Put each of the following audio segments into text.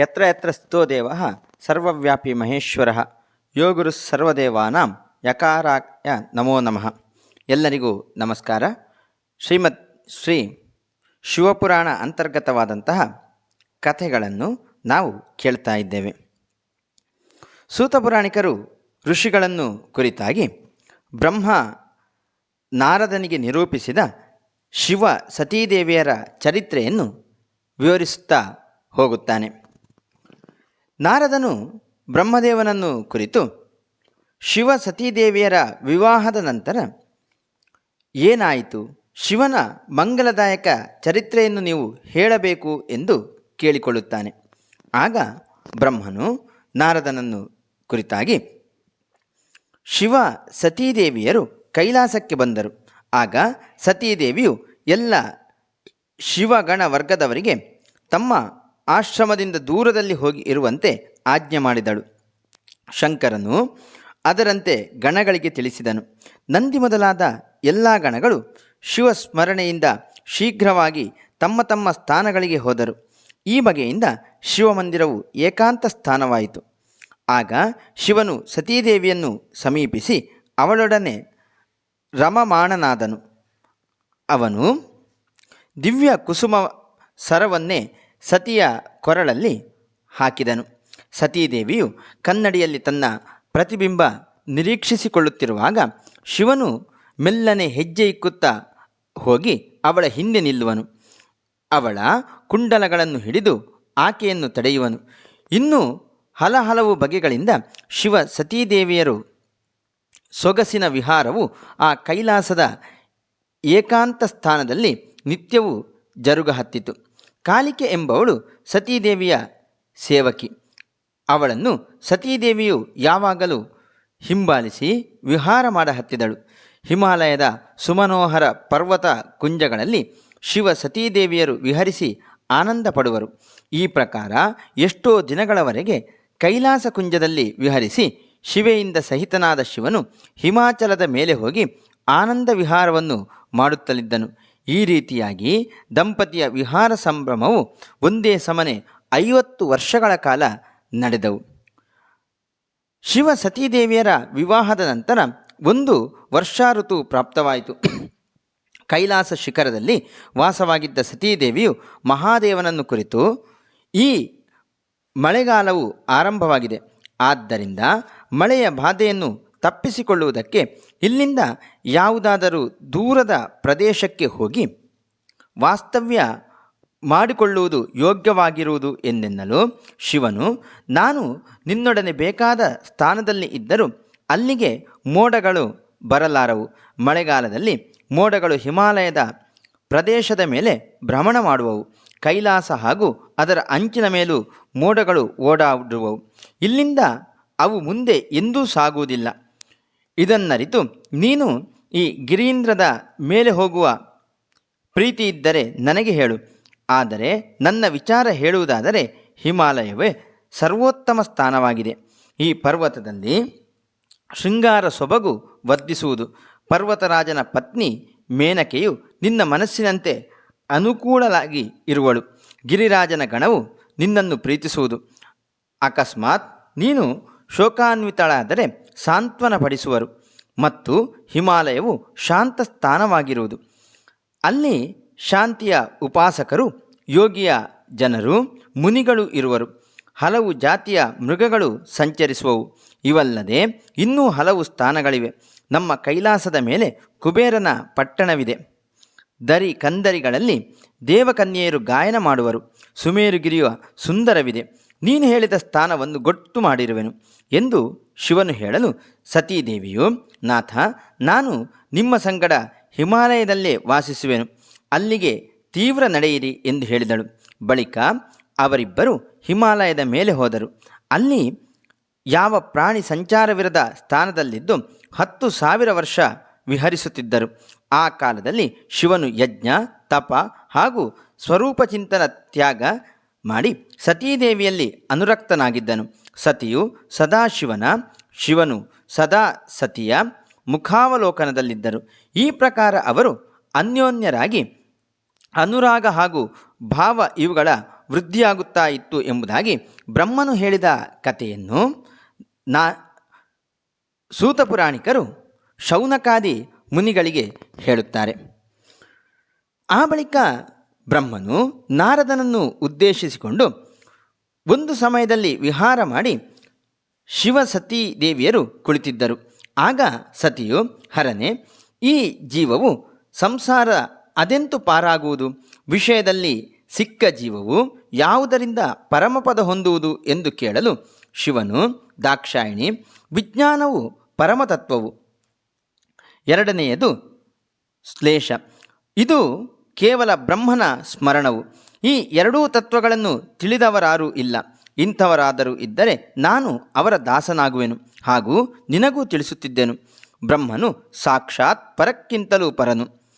ಯತ್ರ ಯತ್ರ ಸ್ಥಿತೋ ದೇವ ಸರ್ವವ್ಯಾಪಿ ಮಹೇಶ್ವರ ಯೋಗುರು ಸರ್ವದೇವಾನಾಂ ಯಕಾರಾಯ ನಮೋ ನಮಃ ಎಲ್ಲರಿಗೂ ನಮಸ್ಕಾರ. ಶ್ರೀಮತ್ ಶ್ರೀ ಶಿವಪುರಾಣ ಅಂತರ್ಗತವಾದಂತಹ ಕಥೆಗಳನ್ನು ನಾವು ಕೇಳ್ತಾ ಇದ್ದೇವೆ. ಸೂತಪುರಾಣಿಕರು ಋಷಿಗಳನ್ನು ಕುರಿತಾಗಿ ಬ್ರಹ್ಮ ನಾರದನಿಗೆ ನಿರೂಪಿಸಿದ ಶಿವ ಸತೀದೇವಿಯರ ಚರಿತ್ರೆಯನ್ನು ವಿವರಿಸುತ್ತಾ ಹೋಗುತ್ತಾನೆ. ನಾರದನು ಬ್ರಹ್ಮದೇವನನ್ನು ಕುರಿತು ಶಿವ ಸತೀದೇವಿಯರ ವಿವಾಹದ ನಂತರ ಏನಾಯಿತು? ಶಿವನ ಮಂಗಲದಾಯಕ ಚರಿತ್ರೆಯನ್ನು ನೀವು ಹೇಳಬೇಕು ಎಂದು ಕೇಳಿಕೊಳ್ಳುತ್ತಾನೆ. ಆಗ ಬ್ರಹ್ಮನು ನಾರದನನ್ನು ಕುರಿತಾಗಿ ಶಿವ ಸತೀದೇವಿಯರು ಕೈಲಾಸಕ್ಕೆ ಬಂದರು. ಆಗ ಸತೀದೇವಿಯು ಎಲ್ಲ ಶಿವಗಣ ವರ್ಗದವರಿಗೆ ತಮ್ಮ ಆಶ್ರಮದಿಂದ ದೂರದಲ್ಲಿ ಹೋಗಿ ಇರುವಂತೆ ಆಜ್ಞೆ ಮಾಡಿದಳು. ಶಂಕರನು ಅದರಂತೆ ಗಣಗಳಿಗೆ ತಿಳಿಸಿದನು. ನಂದಿ ಮೊದಲಾದ ಎಲ್ಲ ಗಣಗಳು ಶಿವ ಸ್ಮರಣೆಯಿಂದ ಶೀಘ್ರವಾಗಿ ತಮ್ಮ ತಮ್ಮ ಸ್ಥಾನಗಳಿಗೆ ಹೋದರು. ಈ ಬಗೆಯಿಂದ ಶಿವಮಂದಿರವು ಏಕಾಂತ ಸ್ಥಾನವಾಯಿತು. ಆಗ ಶಿವನು ಸತೀದೇವಿಯನ್ನು ಸಮೀಪಿಸಿ ಅವಳೊಡನೆ ರಮಮಾಣನಾದನು. ಅವನು ದಿವ್ಯ ಕುಸುಮ ಸರವನ್ನೇ ಸತಿಯ ಕೊರಳಲ್ಲಿ ಹಾಕಿದನು. ಸತೀದೇವಿಯು ಕನ್ನಡಿಯಲ್ಲಿ ತನ್ನ ಪ್ರತಿಬಿಂಬ ನಿರೀಕ್ಷಿಸಿಕೊಳ್ಳುತ್ತಿರುವಾಗ ಶಿವನು ಮೆಲ್ಲನೆ ಹೆಜ್ಜೆ ಇಕ್ಕುತ್ತಾ ಹೋಗಿ ಅವಳ ಹಿಂದೆ ನಿಲ್ಲುವನು. ಅವಳ ಕುಂಡಲಗಳನ್ನು ಹಿಡಿದು ಆಕೆಯನ್ನು ತಡೆಯುವನು. ಇನ್ನೂ ಹಲಹಲವು ಬಗೆಗಳಿಂದ ಶಿವ ಸತೀದೇವಿಯರು ಸೊಗಸಿನ ವಿಹಾರವು ಆ ಕೈಲಾಸದ ಏಕಾಂತ ಸ್ಥಾನದಲ್ಲಿ ನಿತ್ಯವೂ ಜರುಗ ಹತ್ತಿತು ಕಾಲಿಕೆ ಎಂಬವಳು ಸತೀದೇವಿಯ ಸೇವಕಿ. ಅವಳನ್ನು ಸತೀದೇವಿಯು ಯಾವಾಗಲೂ ಹಿಂಬಾಲಿಸಿ ವಿಹಾರ ಮಾಡ ಹತ್ತಿದಳು ಹಿಮಾಲಯದ ಸುಮನೋಹರ ಪರ್ವತ ಕುಂಜಗಳಲ್ಲಿ ಶಿವ ಸತೀದೇವಿಯರು ವಿಹರಿಸಿ ಆನಂದ ಪಡುವರು. ಈ ಪ್ರಕಾರ ಎಷ್ಟೋ ದಿನಗಳವರೆಗೆ ಕೈಲಾಸ ಕುಂಜದಲ್ಲಿ ವಿಹರಿಸಿ ಶಿವೆಯಿಂದ ಸಹಿತನಾದ ಶಿವನು ಹಿಮಾಚಲದ ಮೇಲೆ ಹೋಗಿ ಆನಂದ ವಿಹಾರವನ್ನು ಮಾಡುತ್ತಲಿದ್ದನು. ಈ ರೀತಿಯಾಗಿ ದಂಪತಿಯ ವಿಹಾರ ಸಂಭ್ರಮವು ಒಂದೇ ಸಮನೆ ಐವತ್ತು ವರ್ಷಗಳ ಕಾಲ ನಡೆದವು. ಶಿವ ಸತೀದೇವಿಯರ ವಿವಾಹದ ನಂತರ ಒಂದು ವರ್ಷಾ ಋತು ಪ್ರಾಪ್ತವಾಯಿತು. ಕೈಲಾಸ ಶಿಖರದಲ್ಲಿ ವಾಸವಾಗಿದ್ದ ಸತೀದೇವಿಯು ಮಹಾದೇವನನ್ನು ಕುರಿತು ಈ ಮಳೆಗಾಲವು ಆರಂಭವಾಗಿದೆ. ಆದ್ದರಿಂದ ಮಳೆಯ ಬಾಧೆಯನ್ನು ತಪ್ಪಿಸಿಕೊಳ್ಳುವುದಕ್ಕೆ ಇಲ್ಲಿಂದ ಯಾವುದಾದರೂ ದೂರದ ಪ್ರದೇಶಕ್ಕೆ ಹೋಗಿ ವಾಸ್ತವ್ಯ ಮಾಡಿಕೊಳ್ಳುವುದು ಯೋಗ್ಯವಾಗಿರುವುದು ಎಂದೆನ್ನಲು ಶಿವನು, ನಾನು ನಿನ್ನೊಡನೆ ಬೇಕಾದ ಸ್ಥಾನದಲ್ಲಿ ಇದ್ದರೂ ಅಲ್ಲಿಗೆ ಮೋಡಗಳು ಬರಲಾರವು. ಮಳೆಗಾಲದಲ್ಲಿ ಮೋಡಗಳು ಹಿಮಾಲಯದ ಪ್ರದೇಶದ ಮೇಲೆ ಭ್ರಮಣ ಮಾಡುವವು. ಕೈಲಾಸ ಹಾಗೂ ಅದರ ಅಂಚಿನ ಮೇಲೂ ಮೋಡಗಳು ಓಡಾಡುವವು. ಇಲ್ಲಿಂದ ಅವು ಮುಂದೆ ಎಂದೂ ಸಾಗುವುದಿಲ್ಲ. ಇದನ್ನರಿತು ನೀನು ಈ ಗಿರೀಂದ್ರದ ಮೇಲೆ ಹೋಗುವ ಪ್ರೀತಿ ಇದ್ದರೆ ನನಗೆ ಹೇಳು. ಆದರೆ ನನ್ನ ವಿಚಾರ ಹೇಳುವುದಾದರೆ ಹಿಮಾಲಯವೇ ಸರ್ವೋತ್ತಮ ಸ್ಥಾನವಾಗಿದೆ. ಈ ಪರ್ವತದಲ್ಲಿ ಶೃಂಗಾರ ಸೊಬಗು ವರ್ಧಿಸುವುದು. ಪರ್ವತರಾಜನ ಪತ್ನಿ ಮೇನಕೆಯು ನಿನ್ನ ಮನಸ್ಸಿನಂತೆ ಅನುಕೂಲವಾಗಿ ಇರುವಳು. ಗಿರಿರಾಜನ ಗಣವು ನಿನ್ನನ್ನು ಪ್ರೀತಿಸುವುದು. ಅಕಸ್ಮಾತ್ ನೀನು ಶೋಕಾನ್ವಿತಳಾದರೆ ಸಾಂತ್ವನ ಪಡಿಸುವರು ಮತ್ತು ಹಿಮಾಲಯವು ಶಾಂತ ಸ್ಥಾನವಾಗಿರುವುದು. ಅಲ್ಲಿ ಶಾಂತಿಯ ಉಪಾಸಕರು, ಯೋಗಿಯ ಜನರು, ಮುನಿಗಳು ಇರುವರು. ಹಲವು ಜಾತಿಯ ಮೃಗಗಳು ಸಂಚರಿಸುವವು. ಇವಲ್ಲದೆ ಇನ್ನೂ ಹಲವು ಸ್ಥಾನಗಳಿವೆ. ನಮ್ಮ ಕೈಲಾಸದ ಮೇಲೆ ಕುಬೇರನ ಪಟ್ಟಣವಿದೆ. ದರಿ ಕಂದರಿಗಳಲ್ಲಿ ದೇವಕನ್ಯೆಯರು ಗಾಯನ ಮಾಡುವರು. ಸುಮೇರುಗಿರಿಯ ಸುಂದರವಿದೆ. ನೀನು ಹೇಳಿದ ಸ್ಥಾನವನ್ನು ಗೊತ್ತು ಮಾಡಿರುವೆನು ಎಂದು ಶಿವನು ಹೇಳಲು, ಸತೀದೇವಿಯು, ನಾಥ, ನಾನು ನಿಮ್ಮ ಸಂಗಡ ಹಿಮಾಲಯದಲ್ಲೇ ವಾಸಿಸುವೆನು, ಅಲ್ಲಿಗೆ ತೀವ್ರ ನಡೆಯಿರಿ ಎಂದು ಹೇಳಿದಳು. ಬಳಿಕ ಅವರಿಬ್ಬರು ಹಿಮಾಲಯದ ಮೇಲೆ ಹೋದರು. ಅಲ್ಲಿ ಯಾವ ಪ್ರಾಣಿ ಸಂಚಾರವಿರದ ಸ್ಥಾನದಲ್ಲಿದ್ದು ಹತ್ತು ಸಾವಿರ ವರ್ಷ ವಿಹರಿಸುತ್ತಿದ್ದರು. ಆ ಕಾಲದಲ್ಲಿ ಶಿವನು ಯಜ್ಞ, ತಪ ಹಾಗೂ ಸ್ವರೂಪ ಚಿಂತನ ತ್ಯಾಗ ಮಾಡಿ ಸತೀದೇವಿಯಲ್ಲಿ ಅನುರಕ್ತನಾಗಿದ್ದನು. ಸತಿಯು ಸದಾಶಿವನ ಶಿವನು ಸದಾ ಸತಿಯ ಮುಖಾವಲೋಕನದಲ್ಲಿದ್ದರು. ಈ ಪ್ರಕಾರ ಅವರು ಅನ್ಯೋನ್ಯರಾಗಿ ಅನುರಾಗ ಹಾಗೂ ಭಾವ ಇವುಗಳ ವೃದ್ಧಿಯಾಗುತ್ತಾ ಇತ್ತು ಎಂಬುದಾಗಿ ಬ್ರಹ್ಮನು ಹೇಳಿದ ಕಥೆಯನ್ನು ನಾ ಸೂತಪುರಾಣಿಕರು ಶೌನಕಾದಿ ಮುನಿಗಳಿಗೆ ಹೇಳುತ್ತಾರೆ. ಆ ಬಳಿಕ ಬ್ರಹ್ಮನು ನಾರದನನ್ನು ಉದ್ದೇಶಿಸಿಕೊಂಡು ಒಂದು ಸಮಯದಲ್ಲಿ ವಿಹಾರ ಮಾಡಿ ಶಿವ ಸತೀ ದೇವಿಯರು ಕುಳಿತಿದ್ದರು. ಆಗ ಸತಿಯು, ಹರನೆ, ಈ ಜೀವವು ಸಂಸಾರ ಅದೆಂತು ಪಾರಾಗುವುದು? ವಿಷಯದಲ್ಲಿ ಸಿಕ್ಕ ಜೀವವು ಯಾವುದರಿಂದ ಪರಮಪದ ಹೊಂದುವುದು ಎಂದು ಕೇಳಲು ಶಿವನು, ದಾಕ್ಷಾಯಿಣಿ, ವಿಜ್ಞಾನವು ಪರಮತತ್ವವು. ಎರಡನೆಯದು ಶ್ಲೇಷ. ಇದು ಕೇವಲ ಬ್ರಹ್ಮನ ಸ್ಮರಣವು. ಈ ಎರಡೂ ತತ್ವಗಳನ್ನು ತಿಳಿದವರಾರೂ ಇಲ್ಲ. ಇಂಥವರಾದರೂ ಇದ್ದರೆ ನಾನು ಅವರ ದಾಸನಾಗುವೆನು. ಹಾಗೂ ನಿನಗೂ ತಿಳಿಸುತ್ತಿದ್ದೆನು. ಬ್ರಹ್ಮನು ಸಾಕ್ಷಾತ್ ಪರಕ್ಕಿಂತಲೂ ಪರನು.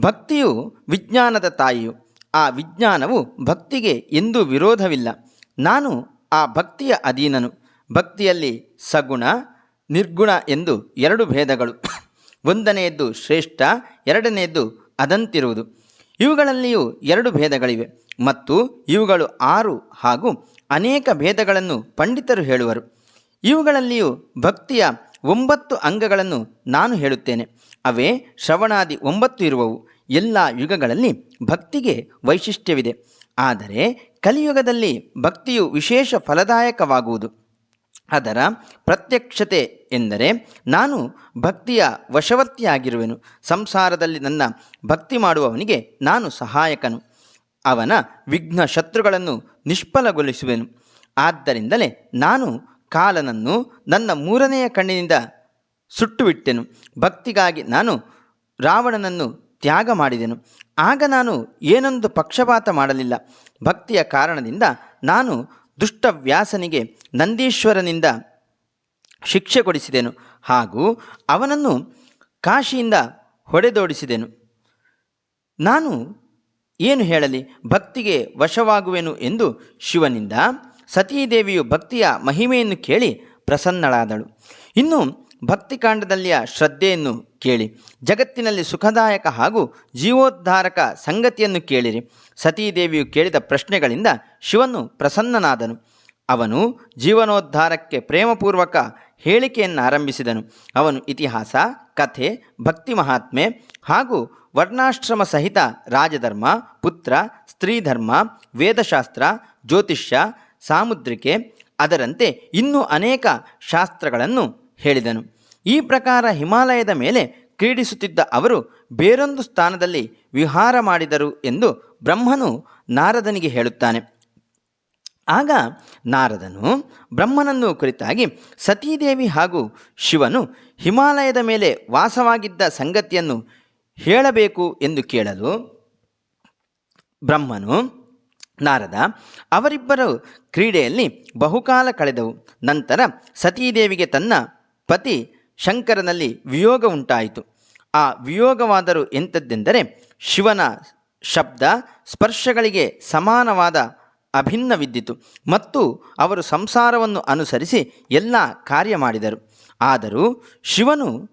ಭಕ್ತಿಯು ವಿಜ್ಞಾನದ ತಾಯಿಯು. ಆ ವಿಜ್ಞಾನವು ಭಕ್ತಿಗೆ ಎಂದೂ ವಿರೋಧವಿಲ್ಲ. ನಾನು ಆ ಭಕ್ತಿಯ ಅಧೀನನು. ಭಕ್ತಿಯಲ್ಲಿ ಸಗುಣ, ನಿರ್ಗುಣ ಎಂದು ಎರಡು ಭೇದಗಳು. ಒಂದನೆಯದ್ದು ಶ್ರೇಷ್ಠ, ಎರಡನೆಯದ್ದು ಅದಂತಿರುವುದು. ಇವುಗಳಲ್ಲಿಯೂ ಎರಡು ಭೇದಗಳಿವೆ. ಮತ್ತು ಇವುಗಳು ಆರು ಹಾಗೂ ಅನೇಕ ಭೇದಗಳನ್ನು ಪಂಡಿತರು ಹೇಳುವರು. ಇವುಗಳಲ್ಲಿಯೂ ಭಕ್ತಿಯ ಒಂಬತ್ತು ಅಂಗಗಳನ್ನು ನಾನು ಹೇಳುತ್ತೇನೆ. ಅವೇ ಶ್ರವಣಾದಿ ಒಂಬತ್ತು ಇರುವವು. ಎಲ್ಲ ಯುಗಗಳಲ್ಲಿ ಭಕ್ತಿಗೆ ವೈಶಿಷ್ಟ್ಯವಿದೆ. ಆದರೆ ಕಲಿಯುಗದಲ್ಲಿ ಭಕ್ತಿಯು ವಿಶೇಷ ಫಲದಾಯಕವಾಗುವುದು. ಅದರ ಪ್ರತ್ಯಕ್ಷತೆ ಎಂದರೆ ನಾನು ಭಕ್ತಿಯ ವಶವರ್ತಿಯಾಗಿರುವೆನು. ಸಂಸಾರದಲ್ಲಿ ನನ್ನ ಭಕ್ತಿ ಮಾಡುವವನಿಗೆ ನಾನು ಸಹಾಯಕನು. ಅವನ ವಿಘ್ನ ಶತ್ರುಗಳನ್ನು ನಿಷ್ಫಲಗೊಳಿಸುವೆನು. ಆದ್ದರಿಂದಲೇ ನಾನು ಕಾಲನನ್ನು ನನ್ನ ಮೂರನೆಯ ಕಣ್ಣಿನಿಂದ ಸುಟ್ಟುಬಿಟ್ಟೆನು. ಭಕ್ತಿಗಾಗಿ ನಾನು ರಾವಣನನ್ನು ತ್ಯಾಗ ಮಾಡಿದೆನು. ಆಗ ನಾನು ಏನೊಂದು ಪಕ್ಷಪಾತ ಮಾಡಲಿಲ್ಲ. ಭಕ್ತಿಯ ಕಾರಣದಿಂದ ನಾನು ದುಷ್ಟವ್ಯಾಸನಿಗೆ ನಂದೀಶ್ವರನಿಂದ ಶಿಕ್ಷೆ ಕೊಡಿಸಿದೆನು. ಹಾಗೂ ಅವನನ್ನು ಕಾಶಿಯಿಂದ ಹೊಡೆದೋಡಿಸಿದೆನು. ನಾನು ಏನು ಹೇಳಲಿ? ಭಕ್ತಿಗೆ ವಶವಾಗುವೆನು ಎಂದು ಶಿವನಿಂದ ಸತೀದೇವಿಯು ಭಕ್ತಿಯ ಮಹಿಮೆಯನ್ನು ಕೇಳಿ ಪ್ರಸನ್ನಳಾದಳು. ಇನ್ನು ಭಕ್ತಿಕಾಂಡದಲ್ಲಿಯ ಶ್ರದ್ಧೆಯನ್ನು ಕೇಳಿ, ಜಗತ್ತಿನಲ್ಲಿ ಸುಖದಾಯಕ ಹಾಗೂ ಜೀವೋದ್ಧಾರಕ ಸಂಗತಿಯನ್ನು ಕೇಳಿರಿ. ಸತೀದೇವಿಯು ಕೇಳಿದ ಪ್ರಶ್ನೆಗಳಿಂದ ಶಿವನು ಪ್ರಸನ್ನನಾದನು. ಅವನು ಜೀವನೋದ್ಧಾರಕ್ಕೆ ಪ್ರೇಮಪೂರ್ವಕ ಹೇಳಿಕೆಯನ್ನು ಆರಂಭಿಸಿದನು. ಅವನು ಇತಿಹಾಸ, ಕಥೆ, ಭಕ್ತಿ ಮಹಾತ್ಮೆ ಹಾಗೂ ವರ್ಣಾಶ್ರಮ ಸಹಿತ ರಾಜಧರ್ಮ, ಪುತ್ರ, ಸ್ತ್ರೀಧರ್ಮ, ವೇದಶಾಸ್ತ್ರ, ಜ್ಯೋತಿಷ್ಯ, ಸಾಮುದ್ರಿಕೆ ಅದರಂತೆ ಇನ್ನೂ ಅನೇಕ ಶಾಸ್ತ್ರಗಳನ್ನು ಹೇಳಿದನು. ಈ ಪ್ರಕಾರ ಹಿಮಾಲಯದ ಮೇಲೆ ಕ್ರೀಡಿಸುತ್ತಿದ್ದ ಅವರು ಬೇರೊಂದು ಸ್ಥಾನದಲ್ಲಿ ವಿಹಾರ ಮಾಡಿದರು ಎಂದು ಬ್ರಹ್ಮನು ನಾರದನಿಗೆ ಹೇಳುತ್ತಾನೆ. ಆಗ ನಾರದನು ಬ್ರಹ್ಮನನ್ನು ಕುರಿತಾಗಿ ಸತೀದೇವಿ ಹಾಗೂ ಶಿವನು ಹಿಮಾಲಯದ ಮೇಲೆ ವಾಸವಾಗಿದ್ದ ಸಂಗತಿಯನ್ನು ಹೇಳಬೇಕು ಎಂದು ಕೇಳಲು ಬ್ರಹ್ಮನು ನಾರದ ಅವರಿಬ್ಬರು ಕ್ರೀಡೆಯಲ್ಲಿ ಬಹುಕಾಲ ಕಳೆದವು. ನಂತರ ಸತೀದೇವಿಗೆ ತನ್ನ ಪತಿ ಶಂಕರನಲ್ಲಿ ವಿಯೋಗ ಉಂಟಾಯಿತು. ಆ ವಿಯೋಗವಾದರೂ ಎಂಥದ್ದೆಂದರೆ ಶಿವನ ಶಬ್ದ ಸ್ಪರ್ಶಗಳಿಗೆ ಸಮಾನವಾದ ಅಭಿನ್ನವಿದ್ದಿತು ಮತ್ತು ಅವರು ಸಂಸಾರವನ್ನು ಅನುಸರಿಸಿ ಎಲ್ಲ ಕಾರ್ಯ ಮಾಡಿದರು. ಆದರೂ ಶಿವನು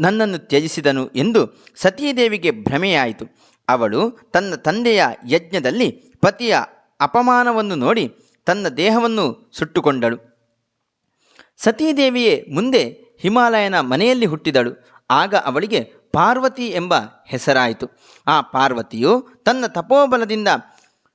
ನನ್ನನ್ನು ತ್ಯಜಿಸಿದನು ಎಂದು ಸತೀದೇವಿಗೆ ಭ್ರಮೆಯಾಯಿತು. ಅವಳು ತನ್ನ ತಂದೆಯ ಯಜ್ಞದಲ್ಲಿ ಪತಿಯ ಅಪಮಾನವನ್ನು ನೋಡಿ ತನ್ನ ದೇಹವನ್ನು ಸುಟ್ಟುಕೊಂಡಳು. ಸತೀದೇವಿಯೇ ಮುಂದೆ ಹಿಮಾಲಯನ ಮನೆಯಲ್ಲಿ ಹುಟ್ಟಿದಳು. ಆಗ ಅವಳಿಗೆ ಪಾರ್ವತಿ ಎಂಬ ಹೆಸರಾಯಿತು. ಆ ಪಾರ್ವತಿಯು ತನ್ನ ತಪೋಬಲದಿಂದ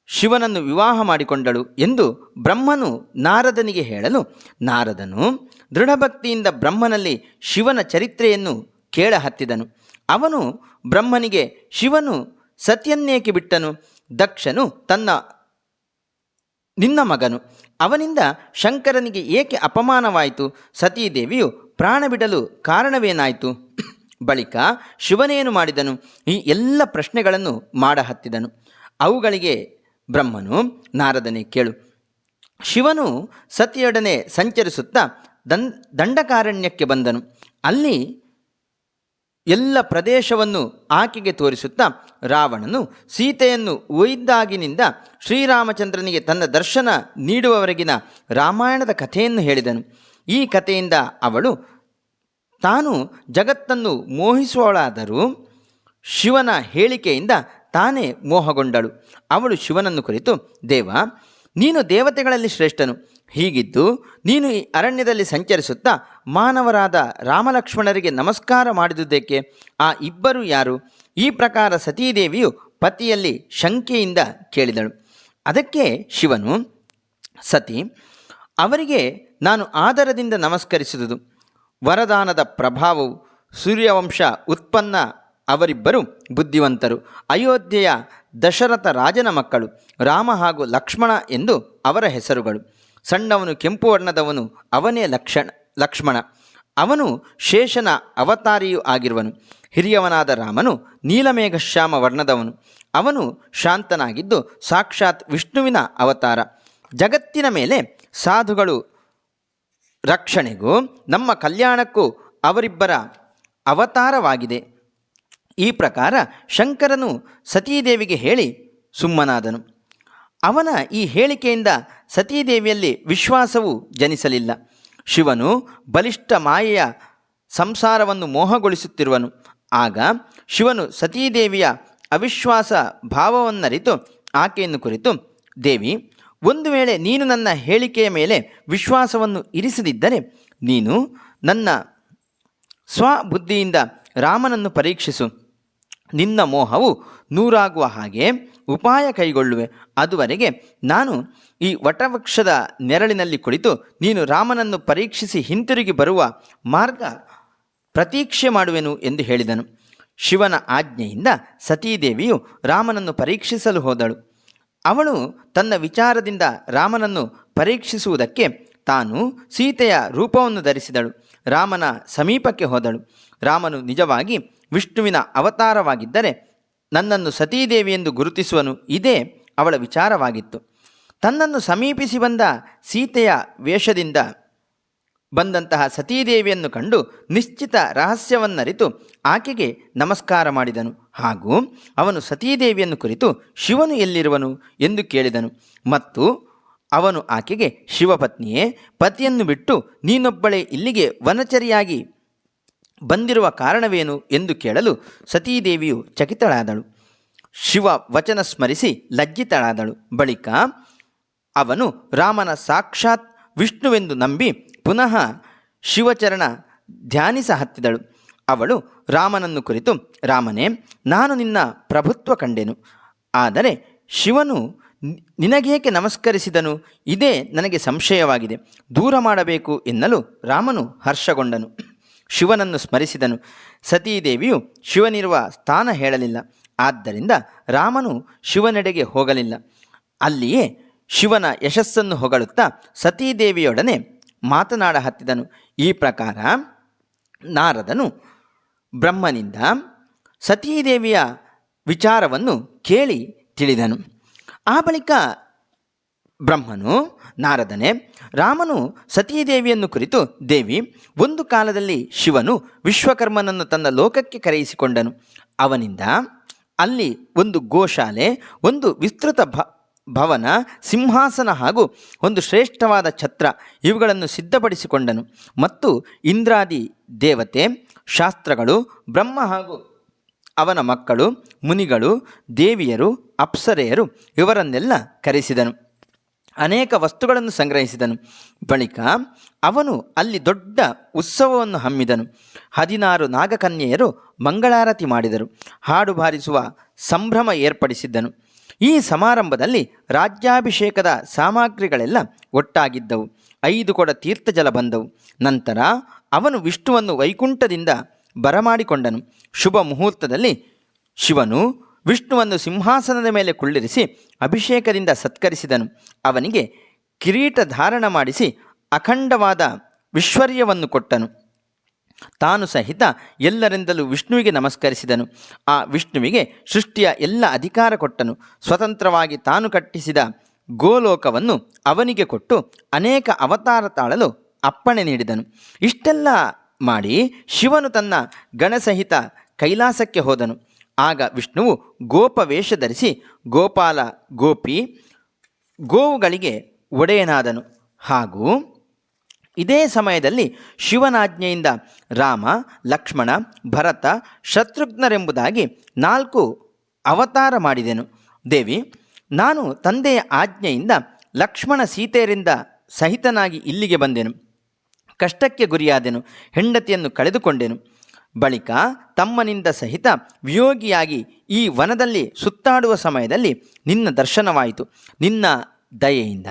ಶಿವನನ್ನು ವಿವಾಹ ಮಾಡಿಕೊಂಡಳು ಎಂದು ಬ್ರಹ್ಮನು ನಾರದನಿಗೆ ಹೇಳಲು, ನಾರದನು ದೃಢಭಕ್ತಿಯಿಂದ ಬ್ರಹ್ಮನಲ್ಲಿ ಶಿವನ ಚರಿತ್ರೆಯನ್ನು ಕೇಳ ಹತ್ತಿದನು ಅವನು ಬ್ರಹ್ಮನಿಗೆ ಶಿವನು ಸತ್ಯನ್ನೇಕೆ ಬಿಟ್ಟನು? ದಕ್ಷನು ತನ್ನ ನಿನ್ನ ಮಗನು. ಅವನಿಂದ ಶಂಕರನಿಗೆ ಏಕೆ ಅಪಮಾನವಾಯಿತು? ಸತೀದೇವಿಯು ಪ್ರಾಣ ಬಿಡಲು ಕಾರಣವೇನಾಯಿತು? ಬಳಿಕ ಶಿವನೇನು ಮಾಡಿದನು? ಈ ಎಲ್ಲ ಪ್ರಶ್ನೆಗಳನ್ನು ಮಾಡಹತ್ತಿದನು ಅವುಗಳಿಗೆ ಬ್ರಹ್ಮನು ನಾರದನೇ ಕೇಳು. ಶಿವನು ಸತಿಯೊಡನೆ ಸಂಚರಿಸುತ್ತಾ ದಂ ದಂಡಕಾರಣ್ಯಕ್ಕೆ ಬಂದನು. ಅಲ್ಲಿ ಎಲ್ಲ ಪ್ರದೇಶವನ್ನು ಆಕೆಗೆ ತೋರಿಸುತ್ತಾ ರಾವಣನು ಸೀತೆಯನ್ನು ಒಯ್ದಾಗಿನಿಂದ ಶ್ರೀರಾಮಚಂದ್ರನಿಗೆ ತನ್ನ ದರ್ಶನ ನೀಡುವವರೆಗಿನ ರಾಮಾಯಣದ ಕಥೆಯನ್ನು ಹೇಳಿದನು. ಈ ಕಥೆಯಿಂದ ಅವಳು, ತಾನು ಜಗತ್ತನ್ನು ಮೋಹಿಸುವಳಾದರೂ ಶಿವನ ಹೇಳಿಕೆಯಿಂದ ತಾನೇ ಮೋಹಗೊಂಡಳು. ಅವಳು ಶಿವನನ್ನು ಕುರಿತು, ದೇವ, ನೀನು ದೇವತೆಗಳಲ್ಲಿ ಶ್ರೇಷ್ಠನು. ಹೀಗಿದ್ದು ನೀನು ಈ ಅರಣ್ಯದಲ್ಲಿ ಸಂಚರಿಸುತ್ತಾ ಮಾನವರಾದ ರಾಮಲಕ್ಷ್ಮಣರಿಗೆ ನಮಸ್ಕಾರ ಮಾಡಿದುದಕ್ಕೆ ಆ ಇಬ್ಬರು ಯಾರು? ಈ ಪ್ರಕಾರ ಸತೀದೇವಿಯು ಪತಿಯಲ್ಲಿ ಶಂಕೆಯಿಂದ ಕೇಳಿದಳು. ಅದಕ್ಕೆ ಶಿವನು, ಸತಿ, ಅವರಿಗೆ ನಾನು ಆದರದಿಂದ ನಮಸ್ಕರಿಸಿದುದು. ವರದಾನದ ಪ್ರಭಾವವು ಸೂರ್ಯವಂಶ ಉತ್ಪನ್ನ ಅವರಿಬ್ಬರು ಬುದ್ಧಿವಂತರು. ಅಯೋಧ್ಯೆಯ ದಶರಥ ರಾಜನ ಮಕ್ಕಳು, ರಾಮ ಹಾಗೂ ಲಕ್ಷ್ಮಣ ಎಂದು ಅವರ ಹೆಸರುಗಳು. ಸಣ್ಣವನು ಕೆಂಪು ವರ್ಣದವನು, ಅವನೇ ಲಕ್ಷಣ, ಲಕ್ಷ್ಮಣ. ಅವನು ಶೇಷನ ಅವತಾರಿಯೂ ಆಗಿರುವನು. ಹಿರಿಯವನಾದ ರಾಮನು ನೀಲಮೇಘಶ್ಯಾಮ ವರ್ಣದವನು. ಅವನು ಶಾಂತನಾಗಿದ್ದು ಸಾಕ್ಷಾತ್ ವಿಷ್ಣುವಿನ ಅವತಾರ. ಜಗತ್ತಿನ ಮೇಲೆ ಸಾಧುಗಳು ರಕ್ಷಣೆಗೂ ನಮ್ಮ ಕಲ್ಯಾಣಕ್ಕೂ ಅವರಿಬ್ಬರ ಅವತಾರವಾಗಿದೆ. ಈ ಪ್ರಕಾರ ಶಂಕರನು ಸತೀದೇವಿಗೆ ಹೇಳಿ ಸುಮ್ಮನಾದನು. ಅವನ ಈ ಹೇಳಿಕೆಯಿಂದ ಸತೀದೇವಿಯಲ್ಲಿ ವಿಶ್ವಾಸವು ಜನಿಸಲಿಲ್ಲ. ಶಿವನು ಬಲಿಷ್ಠ ಮಾಯೆಯ ಸಂಸಾರವನ್ನು ಮೋಹಗೊಳಿಸುತ್ತಿರುವನು. ಆಗ ಶಿವನು ಸತೀದೇವಿಯ ಅವಿಶ್ವಾಸ ಭಾವವನ್ನರಿತು, ಆಕೆಯನ್ನು ಕುರಿತು, ದೇವಿ ಒಂದು ವೇಳೆ ನೀನು ನನ್ನ ಹೇಳಿಕೆಯ ಮೇಲೆ ವಿಶ್ವಾಸವನ್ನು ಇರಿಸದಿದ್ದರೆ ನೀನು ನನ್ನ ಸ್ವಬುದ್ಧಿಯಿಂದ ರಾಮನನ್ನು ಪರೀಕ್ಷಿಸು. ನಿನ್ನ ಮೋಹವು ನೂರಾಗುವ ಹಾಗೆ ಉಪಾಯ ಕೈಗೊಳ್ಳುವೆ. ಅದುವರೆಗೆ ನಾನು ಈ ವಟವೃಕ್ಷದ ನೆರಳಿನಲ್ಲಿ ಕುಳಿತು ನೀನು ರಾಮನನ್ನು ಪರೀಕ್ಷಿಸಿ ಹಿಂತಿರುಗಿ ಬರುವ ಮಾರ್ಗ ಪ್ರತೀಕ್ಷೆ ಮಾಡುವೆನು ಎಂದು ಹೇಳಿದನು. ಶಿವನ ಆಜ್ಞೆಯಿಂದ ಸತೀದೇವಿಯು ರಾಮನನ್ನು ಪರೀಕ್ಷಿಸಲು ಹೋದಳು. ಅವಳು ತನ್ನ ವಿಚಾರದಿಂದ ರಾಮನನ್ನು ಪರೀಕ್ಷಿಸುವುದಕ್ಕೆ ತಾನು ಸೀತೆಯ ರೂಪವನ್ನು ಧರಿಸಿದಳು. ರಾಮನ ಸಮೀಪಕ್ಕೆ ಹೋದಳು. ರಾಮನು ನಿಜವಾಗಿ ವಿಷ್ಣುವಿನ ಅವತಾರವಾಗಿದ್ದರೆ ನನ್ನನ್ನು ಸತೀದೇವಿ ಎಂದು ಗುರುತಿಸುವನು ಇದೇ ಅವಳ ವಿಚಾರವಾಗಿತ್ತು. ತನ್ನನ್ನು ಸಮೀಪಿಸಿ ಬಂದ ಸೀತೆಯ ವೇಷದಿಂದ ಬಂದಂತಹ ಸತೀದೇವಿಯನ್ನು ಕಂಡು ನಿಶ್ಚಿತ ರಹಸ್ಯವನ್ನರಿತು ಆಕೆಗೆ ನಮಸ್ಕಾರ ಮಾಡಿದನು. ಹಾಗೂ ಅವನು ಸತೀದೇವಿಯನ್ನು ಕುರಿತು ಶಿವನು ಎಲ್ಲಿರುವನು ಎಂದು ಕೇಳಿದನು. ಮತ್ತು ಅವನು ಆಕೆಗೆ, ಶಿವಪತ್ನಿಯೇ, ಪತಿಯನ್ನು ಬಿಟ್ಟು ನೀನೊಬ್ಬಳೇ ಇಲ್ಲಿಗೆ ವನಚರಿಯಾಗಿ ಬಂದಿರುವ ಕಾರಣವೇನು ಎಂದು ಕೇಳಲು ಸತೀದೇವಿಯು ಚಕಿತಳಾದಳು. ಶಿವ ವಚನ ಸ್ಮರಿಸಿ ಲಜ್ಜಿತಳಾದಳು. ಬಳಿಕ ಅವನು ರಾಮನ ಸಾಕ್ಷಾತ್ ವಿಷ್ಣುವೆಂದು ನಂಬಿ ಪುನಃ ಶಿವಚರಣ ಧ್ಯಾನಿಸ ಹತ್ತಿದಳು. ಅವಳು ರಾಮನನ್ನು ಕುರಿತು, ರಾಮನೇ, ನಾನು ನಿನ್ನ ಪ್ರಭುತ್ವ ಕಂಡೆನು. ಆದರೆ ಶಿವನು ನಿನಗೇಕೆ ನಮಸ್ಕರಿಸಿದನು? ಇದೇ ನನಗೆ ಸಂಶಯವಾಗಿದೆ. ದೂರ ಮಾಡಬೇಕು ಎನ್ನಲು ರಾಮನು ಹರ್ಷಗೊಂಡನು. ಶಿವನನ್ನು ಸ್ಮರಿಸಿದನು. ಸತೀದೇವಿಯು ಶಿವನಿರುವ ಸ್ಥಾನ ಹೇಳಲಿಲ್ಲ. ಆದ್ದರಿಂದ ರಾಮನು ಶಿವನೆಡೆಗೆ ಹೋಗಲಿಲ್ಲ. ಅಲ್ಲಿಯೇ ಶಿವನ ಯಶಸ್ಸನ್ನು ಹೊಗಳುತ್ತಾ ಸತೀದೇವಿಯೊಡನೆ ಮಾತನಾಡ ಹತ್ತಿದನು. ಈ ಪ್ರಕಾರ ನಾರದನು ಬ್ರಹ್ಮನಿಂದ ಸತೀದೇವಿಯ ವಿಚಾರವನ್ನು ಕೇಳಿ ತಿಳಿದನು. ಆ ಬಳಿಕ ಬ್ರಹ್ಮನು, ನಾರದನೆ, ರಾಮನು ಸತೀದೇವಿಯನ್ನು ಕುರಿತು ದೇವಿ, ಒಂದು ಕಾಲದಲ್ಲಿ ಶಿವನು ವಿಶ್ವಕರ್ಮನನ್ನು ತನ್ನ ಲೋಕಕ್ಕೆ ಕರೆಯಿಸಿಕೊಂಡನು. ಅವನಿಂದ ಅಲ್ಲಿ ಒಂದು ಗೋಶಾಲೆ, ಒಂದು ವಿಸ್ತೃತ ಭ ಭವನ, ಸಿಂಹಾಸನ ಹಾಗೂ ಒಂದು ಶ್ರೇಷ್ಠವಾದ ಛತ್ರ ಇವುಗಳನ್ನು ಸಿದ್ಧಪಡಿಸಿಕೊಂಡನು. ಮತ್ತು ಇಂದ್ರಾದಿ ದೇವತೆ, ಶಾಸ್ತ್ರಗಳು, ಬ್ರಹ್ಮ ಹಾಗೂ ಅವನ ಮಕ್ಕಳು, ಮುನಿಗಳು, ದೇವಿಯರು, ಅಪ್ಸರೆಯರು ಇವರನ್ನೆಲ್ಲ ಕರೆಸಿದನು. ಅನೇಕ ವಸ್ತುಗಳನ್ನು ಸಂಗ್ರಹಿಸಿದನು. ಬಳಿಕ ಅವನು ಅಲ್ಲಿ ದೊಡ್ಡ ಉತ್ಸವವನ್ನು ಹಮ್ಮಿದನು. ಹದಿನಾರು ನಾಗಕನ್ಯೆಯರು ಮಂಗಳಾರತಿ ಮಾಡಿದರು. ಹಾಡು ಬಾರಿಸುವ ಸಂಭ್ರಮ ಏರ್ಪಡಿಸಿದ್ದನು. ಈ ಸಮಾರಂಭದಲ್ಲಿ ರಾಜ್ಯಾಭಿಷೇಕದ ಸಾಮಗ್ರಿಗಳೆಲ್ಲ ಒಟ್ಟಾಗಿದ್ದವು. ಐದು ಕೊಡ ತೀರ್ಥಜಲ ಬಂದವು. ನಂತರ ಅವನು ವಿಷ್ಣುವನ್ನು ವೈಕುಂಠದಿಂದ ಬರಮಾಡಿಕೊಂಡನು. ಶುಭ ಮುಹೂರ್ತದಲ್ಲಿ ಶಿವನು ವಿಷ್ಣುವನ್ನು ಸಿಂಹಾಸನದ ಮೇಲೆ ಕುಳ್ಳಿರಿಸಿ ಅಭಿಷೇಕದಿಂದ ಸತ್ಕರಿಸಿದನು. ಅವನಿಗೆ ಕಿರೀಟ ಧಾರಣ ಮಾಡಿಸಿ ಅಖಂಡವಾದ ವಿಶ್ವರ್ಯವನ್ನು ಕೊಟ್ಟನು. ತಾನು ಸಹಿತ ಎಲ್ಲರಿಂದಲೂ ವಿಷ್ಣುವಿಗೆ ನಮಸ್ಕರಿಸಿದನು. ಆ ವಿಷ್ಣುವಿಗೆ ಸೃಷ್ಟಿಯ ಎಲ್ಲ ಅಧಿಕಾರ ಕೊಟ್ಟನು. ಸ್ವತಂತ್ರವಾಗಿ ತಾನು ಕಟ್ಟಿಸಿದ ಗೋಲೋಕವನ್ನು ಅವನಿಗೆ ಕೊಟ್ಟು ಅನೇಕ ಅವತಾರ ತಾಳಲು ಅಪ್ಪಣೆ ನೀಡಿದನು. ಇಷ್ಟೆಲ್ಲ ಮಾಡಿ ಶಿವನು ತನ್ನ ಗಣಸಹಿತ ಕೈಲಾಸಕ್ಕೆ ಹೋದನು. ಆಗ ವಿಷ್ಣುವು ಗೋಪ ವೇಷ ಧರಿಸಿ ಗೋಪಾಲ ಗೋಪಿ ಗೋವುಗಳಿಗೆ ಒಡೆಯನಾದನು. ಹಾಗೂ ಇದೇ ಸಮಯದಲ್ಲಿ ಶಿವನಾಜ್ಞೆಯಿಂದ ರಾಮ, ಲಕ್ಷ್ಮಣ, ಭರತ, ಶತ್ರುಘ್ನರೆಂಬುದಾಗಿ ನಾಲ್ಕು ಅವತಾರ ಮಾಡಿದೆನು. ದೇವಿ, ನಾನು ತಂದೆಯ ಆಜ್ಞೆಯಿಂದ ಲಕ್ಷ್ಮಣ ಸೀತೆಯರಿಂದ ಸಹಿತನಾಗಿ ಇಲ್ಲಿಗೆ ಬಂದೆನು. ಕಷ್ಟಕ್ಕೆ ಗುರಿಯಾದೆನು, ಹೆಂಡತಿಯನ್ನು ಕಳೆದುಕೊಂಡೆನು. ಬಳಿಕ ತಮ್ಮನಿಂದ ಸಹಿತ ವಿಯೋಗಿಯಾಗಿ ಈ ವನದಲ್ಲಿ ಸುತ್ತಾಡುವ ಸಮಯದಲ್ಲಿ ನಿನ್ನ ದರ್ಶನವಾಯಿತು. ನಿನ್ನ ದಯೆಯಿಂದ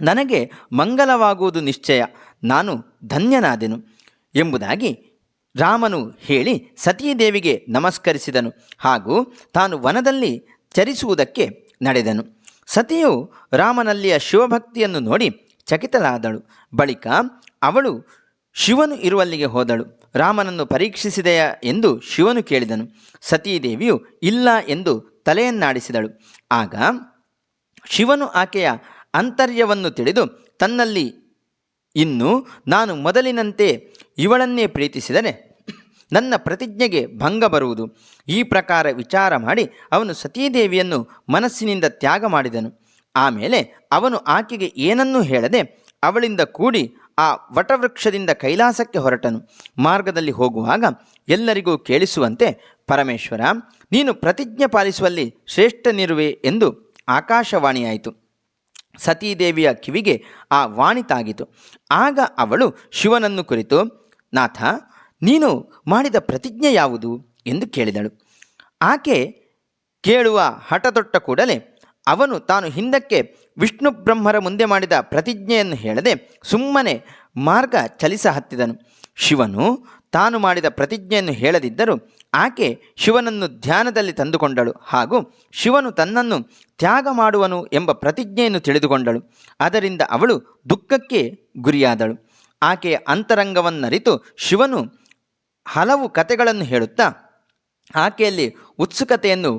ನನಗೆ ಮಂಗಲವಾಗುವುದು ನಿಶ್ಚಯ, ನಾನು ಧನ್ಯನಾದೆನು ಎಂಬುದಾಗಿ ರಾಮನು ಹೇಳಿ ಸತೀದೇವಿಗೆ ನಮಸ್ಕರಿಸಿದನು ಹಾಗೂ ತಾನು ವನದಲ್ಲಿ ಚರಿಸುವುದಕ್ಕೆ ನಡೆದನು. ಸತಿಯು ರಾಮನಲ್ಲಿಯ ಶಿವಭಕ್ತಿಯನ್ನು ನೋಡಿ ಚಕಿತಲಾದಳು ಬಳಿಕ ಅವಳು ಶಿವನು ಇರುವಲ್ಲಿಗೆ ಹೋದಳು. ರಾಮನನ್ನು ಪರೀಕ್ಷಿಸಿದೆಯಾ ಎಂದು ಶಿವನು ಕೇಳಿದನು. ಸತೀದೇವಿಯು ಇಲ್ಲ ಎಂದು ತಲೆಯನ್ನಾಡಿಸಿದಳು. ಆಗ ಶಿವನು ಆಕೆಯ ಅಂತರ್ಯವನ್ನು ತಿಳಿದು ತನ್ನಲ್ಲಿ ಇನ್ನು ನಾನು ಮೊದಲಿನಂತೆ ಇವಳನ್ನೇ ಪ್ರೀತಿಸಿದರೆ ನನ್ನ ಪ್ರತಿಜ್ಞೆಗೆ ಭಂಗ ಬರುವುದು. ಈ ಪ್ರಕಾರ ವಿಚಾರ ಮಾಡಿ ಅವನು ಸತೀದೇವಿಯನ್ನು ಮನಸ್ಸಿನಿಂದ ತ್ಯಾಗ ಮಾಡಿದನು. ಆಮೇಲೆ ಅವನು ಆಕೆಗೆ ಏನನ್ನೂ ಹೇಳದೆ ಅವಳಿಂದ ಕೂಡಿ ಆ ವಟವೃಕ್ಷದಿಂದ ಕೈಲಾಸಕ್ಕೆ ಹೊರಟನು. ಮಾರ್ಗದಲ್ಲಿ ಹೋಗುವಾಗ ಎಲ್ಲರಿಗೂ ಕೇಳಿಸುವಂತೆ, ಪರಮೇಶ್ವರ, ನೀನು ಪ್ರತಿಜ್ಞೆ ಪಾಲಿಸುವಲ್ಲಿ ಶ್ರೇಷ್ಠನಿರುವೆ ಎಂದು ಆಕಾಶವಾಣಿಯಾಯಿತು. ಸತೀದೇವಿಯ ಕಿವಿಗೆ ಆ ವಾಣಿ ತಾಗಿತು. ಆಗ ಅವಳು ಶಿವನನ್ನು ಕುರಿತು, ನಾಥ, ನೀನು ಮಾಡಿದ ಪ್ರತಿಜ್ಞೆ ಯಾವುದು? ಎಂದು ಕೇಳಿದಳು. ಆಕೆ ಕೇಳುವ ಹಠತೊಟ್ಟ ಕೂಡಲೇ, ಅವನು ತಾನು ಹಿಂದಕ್ಕೆ ವಿಷ್ಣು ಬ್ರಹ್ಮರ ಮುಂದೆ ಮಾಡಿದ ಪ್ರತಿಜ್ಞೆಯನ್ನು ಹೇಳದೆ ಸುಮ್ಮನೆ ಮಾರ್ಗ ಚಲಿಸ ಹತ್ತಿದನು ಶಿವನು ತಾನು ಮಾಡಿದ ಪ್ರತಿಜ್ಞೆಯನ್ನು ಹೇಳದಿದ್ದರೂ ಆಕೆ ಶಿವನನ್ನು ಧ್ಯಾನದಲ್ಲಿ ತಂದುಕೊಂಡಳು ಹಾಗೂ ಶಿವನು ತನ್ನನ್ನು ತ್ಯಾಗ ಮಾಡುವನು ಎಂಬ ಪ್ರತಿಜ್ಞೆಯನ್ನು ತಿಳಿದುಕೊಂಡಳು. ಅದರಿಂದ ಅವಳು ದುಃಖಕ್ಕೆ ಗುರಿಯಾದಳು. ಆಕೆಯ ಅಂತರಂಗವನ್ನರಿತು ಶಿವನು ಹಲವು ಕತೆಗಳನ್ನು ಹೇಳುತ್ತಾ, ಆಕೆಯಲ್ಲಿ ಉತ್ಸುಕತೆಯನ್ನು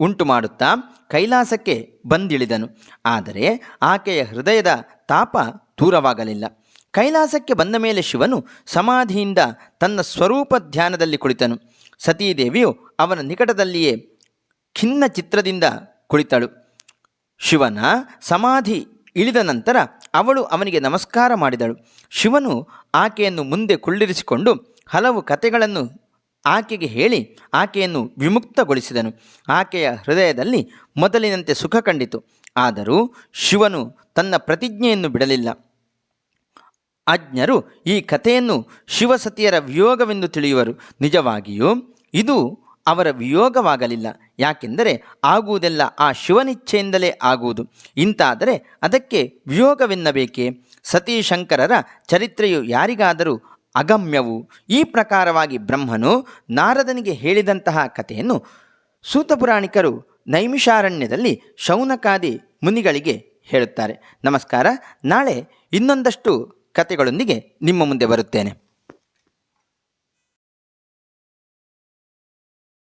ಉಂಟು ಮಾಡುತ್ತಾ ಕೈಲಾಸಕ್ಕೆ ಬಂದಿಳಿದನು. ಆದರೆ ಆಕೆಯ ಹೃದಯದ ತಾಪ ದೂರವಾಗಲಿಲ್ಲ. ಕೈಲಾಸಕ್ಕೆ ಬಂದ ಮೇಲೆ ಶಿವನು ಸಮಾಧಿಯಿಂದ ತನ್ನ ಸ್ವರೂಪ ಧ್ಯಾನದಲ್ಲಿ ಕುಳಿತನು. ಸತೀದೇವಿಯು ಅವನ ನಿಕಟದಲ್ಲಿಯೇ ಖಿನ್ನ ಚಿತ್ರದಿಂದ ಕುಳಿತಳು. ಶಿವನ ಸಮಾಧಿ ಇಳಿದ ನಂತರ ಅವಳು ಅವನಿಗೆ ನಮಸ್ಕಾರ ಮಾಡಿದಳು. ಶಿವನು ಆಕೆಯನ್ನು ಮುಂದೆ ಕುಳ್ಳಿರಿಸಿಕೊಂಡು ಹಲವು ಕತೆಗಳನ್ನು ಆಕೆಗೆ ಹೇಳಿ ಆಕೆಯನ್ನು ವಿಮುಕ್ತಗೊಳಿಸಿದನು. ಆಕೆಯ ಹೃದಯದಲ್ಲಿ ಮೊದಲಿನಂತೆ ಸುಖ ಕಂಡಿತು. ಆದರೂ ಶಿವನು ತನ್ನ ಪ್ರತಿಜ್ಞೆಯನ್ನು ಬಿಡಲಿಲ್ಲ. ಅಜ್ಞರು ಈ ಕಥೆಯನ್ನು ಶಿವಸತಿಯರ ವಿಯೋಗವೆಂದು ತಿಳಿಯುವರು. ನಿಜವಾಗಿಯೂ ಇದು ಅವರ ವಿಯೋಗವಾಗಲಿಲ್ಲ. ಯಾಕೆಂದರೆ ಆಗುವುದೆಲ್ಲ ಆ ಶಿವನಿಚ್ಛೆಯಿಂದಲೇ ಆಗುವುದು. ಇಂತಾದರೆ ಅದಕ್ಕೆ ವಿಯೋಗವೆನ್ನಬೇಕೇ? ಸತೀಶಂಕರರ ಚರಿತ್ರೆಯು ಯಾರಿಗಾದರೂ ಅಗಮ್ಯವು? ಈ ಪ್ರಕಾರವಾಗಿ ಬ್ರಹ್ಮನು ನಾರದನಿಗೆ ಹೇಳಿದಂತಹ ಕಥೆಯನ್ನು ಸೂತಪುರಾಣಿಕರು ನೈಮಿಷಾರಣ್ಯದಲ್ಲಿ ಶೌನಕಾದಿ ಮುನಿಗಳಿಗೆ ಹೇಳುತ್ತಾರೆ. ನಮಸ್ಕಾರ, ನಾಳೆ ಇನ್ನೊಂದಷ್ಟು ಕಥೆಗಳೊಂದಿಗೆ ನಿಮ್ಮ ಮುಂದೆ ಬರುತ್ತೇನೆ.